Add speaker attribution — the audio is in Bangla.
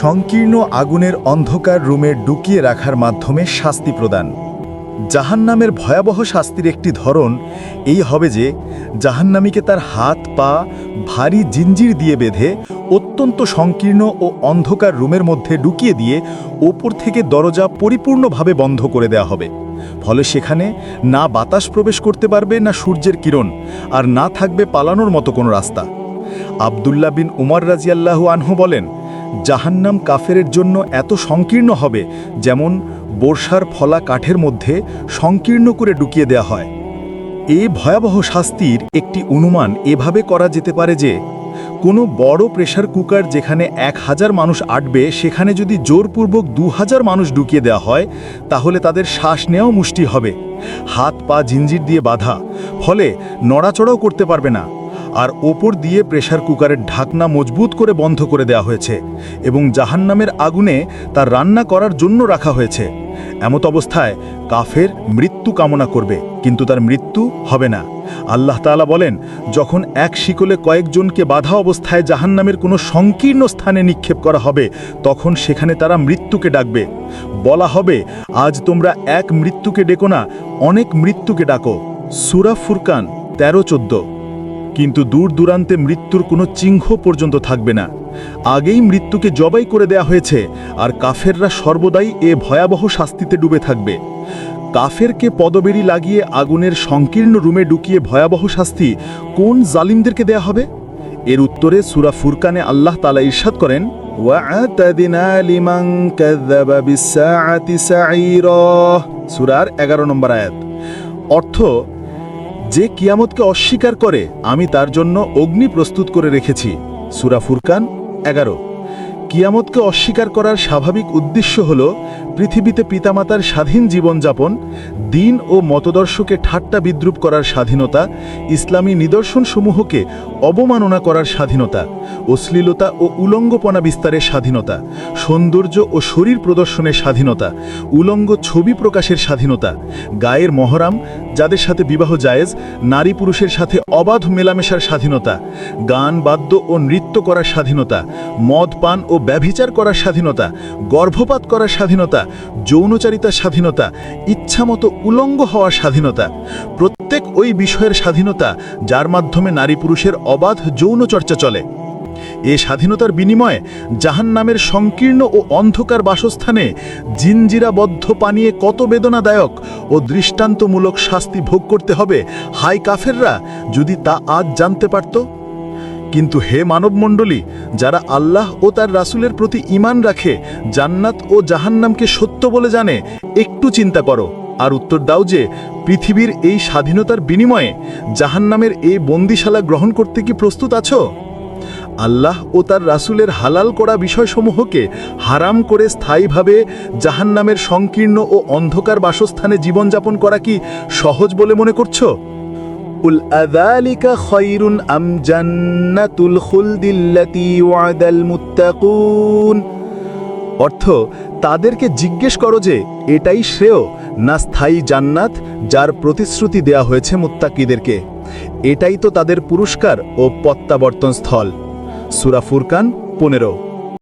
Speaker 1: সংকীর্ণ আগুনের অন্ধকার রুমে ডুকিয়ে রাখার মাধ্যমে শাস্তি প্রদান। জাহান্নামের ভয়াবহ শাস্তির একটি ধরন এই হবে যে, জাহান্নামীকে তার হাত, পা ভারী জিঞ্জির দিয়ে বেঁধে অত্যন্ত সংকীর্ণ ও অন্ধকার রুমের মধ্যে ঢুকিয়ে দিয়ে ওপর থেকে দরজা পরিপূর্ণভাবে বন্ধ করে দেওয়া হবে। ফলে সেখানে না বাতাস প্রবেশ করতে পারবে, না সূর্যের কিরণ, আর না থাকবে পালানোর মতো কোনো রাস্তা। আবদুল্লাহ বিন উমর রাজিয়াল্লাহু আনহু বলেন জাহান্নাম কাফেরের জন্য এত সংকীর্ণ হবে, যেমন বর্ষার ফলা কাঠের মধ্যে সংকীর্ণ করে ঢুকিয়ে দেয়া হয়। এই ভয়াবহ শাস্তির একটি অনুমান এভাবে করা যেতে পারে যে, কোনো বড় প্রেশার কুকার যেখানে এক হাজার মানুষ আটবে, সেখানে যদি জোরপূর্বক দু হাজার মানুষ ঢুকিয়ে দেওয়া হয়, তাহলে তাদের শ্বাস নেওয়াও মুষ্টি হবে। হাত পা জিঞ্জির দিয়ে বাঁধা, ফলে নড়াচড়াও করতে পারবে না। আর ওপর দিয়ে প্রেশার কুকারের ঢাকনা মজবুত করে বন্ধ করে দেওয়া হয়েছে এবং জাহান্নামের আগুনে তার রান্না করার জন্য রাখা হয়েছে। এমত অবস্থায় কাফের মৃত্যু কামনা করবে, কিন্তু তার মৃত্যু হবে না। আল্লাহ তাআলা বলেন, যখন এক শিকলে কয়েকজনকে বাধা অবস্থায় জাহান্নামের কোনো সংকীর্ণ স্থানে নিক্ষেপ করা হবে, তখন সেখানে তারা মৃত্যুকে ডাকবে। বলা হবে, আজ তোমরা এক মৃত্যুকে ডেকো না, অনেক মৃত্যুকে ডাকো। সুরা ফুরকান তেরো চোদ্দ। কিন্তু দূর দূরান্তে মৃত্যুর কোনো চিহ্ন পর্যন্ত থাকবে না। আগেই মৃত্যুকে জবাই করে দেয়া হয়েছে, আর কাফেররা সর্বদাই এ ভয়াবহ শাস্তিতে ডুবে থাকবে। কাফেরকে পদবেরি লাগিয়ে আগুনের সংকীর্ণ রুমে ঢুকিয়ে ভয়াবহ শাস্তি কোন জালিমদেরকে দেয়া হবে? এর উত্তরে সুরা ফুরকানে আল্লাহ তালা ইরশাদ করেন সূরার 11 নম্বর আয়াত। অর্থ যে কিয়ামতকে অস্বীকার করে আমি তার জন্য অগ্নি প্রস্তুত করে রেখেছি। সুরা ফুরকান এগারো। কিয়ামতকে অস্বীকার করার স্বাভাবিক উদ্দেশ্য হল পৃথিবীতে পিতামাতার স্বাধীন জীবনযাপন, দিন ও মতদর্শকে ঠাট্টা বিদ্রুপ করার স্বাধীনতা, ইসলামী নিদর্শনসমূহকে অবমাননা করার স্বাধীনতা অশ্লীলতা ও উলঙ্গপনা বিস্তারের স্বাধীনতা, সৌন্দর্য ও শরীর প্রদর্শনের স্বাধীনতা, উলঙ্গ ছবি প্রকাশের স্বাধীনতা, গায়ের মহরাম, যাদের সাথে বিবাহ জায়েজ, নারী পুরুষের সাথে অবাধ মেলামেশার স্বাধীনতা, গান, বাদ্য ও নৃত্য করার স্বাধীনতা, মদ, পান ও ব্যভিচার করার স্বাধীনতা, গর্ভপাত করার স্বাধীনতা যৌনচারিতার স্বাধীনতা, ইচ্ছামতো উলঙ্গ হওয়ার স্বাধীনতা। প্রত্যেক ওই বিষয়ের স্বাধীনতা, যার মাধ্যমে নারী পুরুষের অবাধ যৌন চর্চা চলে। এ স্বাধীনতার বিনিময়ে জাহান নামের সংকীর্ণ ও অন্ধকার বাসস্থানে জিনজিরাবদ্ধ পানিয়ে কত বেদনাদায়ক ও দৃষ্টান্তমূলক শাস্তি ভোগ করতে হবে হাই কাফেররা যদি তা আজ জানতে পারত? কিন্তু হে মানবমণ্ডলী, যারা আল্লাহ ও তার রাসুলের প্রতি ঈমান রাখে, জান্নাত ও জাহান্নামকে সত্য বলে জানে, একটু চিন্তা করো। আর উত্তর দাও যে, পৃথিবীর এই স্বাধীনতার বিনিময়ে জাহান্নামের এই বন্দিশালা গ্রহণ করতে কি প্রস্তুত আছো? আল্লাহ ও তার রাসূলের হালাল করা বিষয়সমূহকে হারাম করে স্থায়ীভাবে জাহান্নামের সংকীর্ণ ও অন্ধকার বাসস্থানে জীবনযাপন করা কি সহজ বলে মনে করছ? উল আযালিকা আম জান্নাতুল খুলদিল্লাতী ওয়াদাল মুত্তাকুন অর্থ, তাদেরকে জিজ্ঞেস করো যে, এটাই শ্রেয় না স্থায়ী জান্নাত যার প্রতিশ্রুতি দেয়া হয়েছে মুত্তাকিদেরকে? এটাই তো তাদের পুরস্কার ও প্রত্যাবর্তন স্থল সুরা ফুরকান পনেরো।